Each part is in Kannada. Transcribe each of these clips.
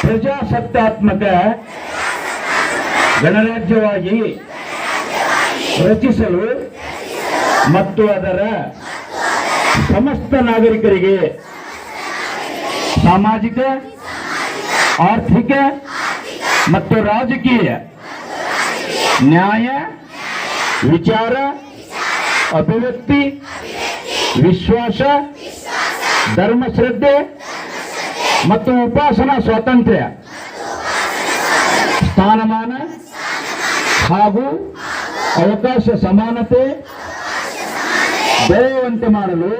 ಪ್ರಜಾಸತ್ತಾತ್ಮಕ ಗಣರಾಜ್ಯವಾಗಿ ರಚಿಸಲು ಮತ್ತು ಅದರ ಸಮಸ್ತ ನಾಗರಿಕರಿಗೆ ಸಾಮಾಜಿಕ, ಆರ್ಥಿಕ ಮತ್ತು ರಾಜಕೀಯ ನ್ಯಾಯ, ವಿಚಾರ, ಅಭಿವ್ಯಕ್ತಿ, ವಿಶ್ವಾಸ, ಧರ್ಮಶ್ರದ್ಧೆ ಮತ್ತು ಉಪಾಸನಾ ಸ್ವಾತಂತ್ರ್ಯ. ಸ್ಥಾನಮಾನ ಹಾಗೂ ಅವಕಾಶ ಸಮಾನತೆ ಬೆಳೆಯುವಂತೆ ಮಾಡಲು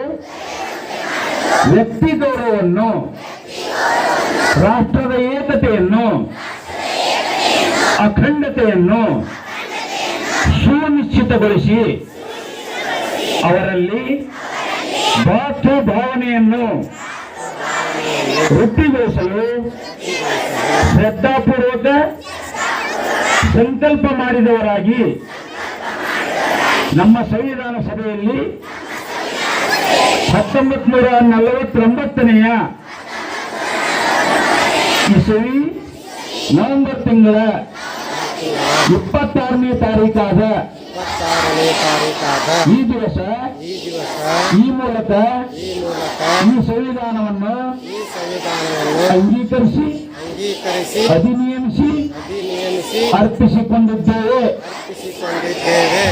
ವ್ಯಕ್ತಿ ಗೌರವವನ್ನು ರಾಷ್ಟ್ರದ ಏಕತೆಯನ್ನು, ಅಖಂಡತೆಯನ್ನು ಸುನಿಶ್ಚಿತಗೊಳಿಸಿ ಅವರಲ್ಲಿ ಭಾವನೆಯನ್ನು ವೃತ್ತಿಗೊಳಿಸಲು ಶ್ರದ್ಧಾಪೂರ್ವಕ ಸಂಕಲ್ಪ ಮಾಡಿದವರಾಗಿ ನಮ್ಮ ಸಂವಿಧಾನ ಸಭೆಯಲ್ಲಿ ಹತ್ತೊಂಬತ್ ನೂರ ನಲವತ್ತೊಂಬತ್ತನೆಯ ಇಸವಿ ನವೆಂಬರ್ ತಿಂಗಳ ಇಪ್ಪತ್ತಾರನೇ ತಾರೀಕಾದ ಇಪ್ಪತ್ತಾರನೇ ತಾರೀಕಾದ ಈ ದಿವಸ ಈ ದಿವಸ ಈ ಮೂಲಕ ಈ ಮೂಲಕ ಈ ಸಂವಿಧಾನವನ್ನು ಈ ಸಂವಿಧಾನವನ್ನು ಅಂಗೀಕರಿಸಿ ಅಂಗೀಕರಿಸಿ ಅಧಿನಿಯಮಿಸಿ ಅಧಿನಿಯಮಿಸಿ ಅರ್ಪಿಸಿಕೊಂಡಿದ್ದೇವೆ. ಅರ್ಪಿಸಿಕೊಂಡಿದ್ದೇವೆ.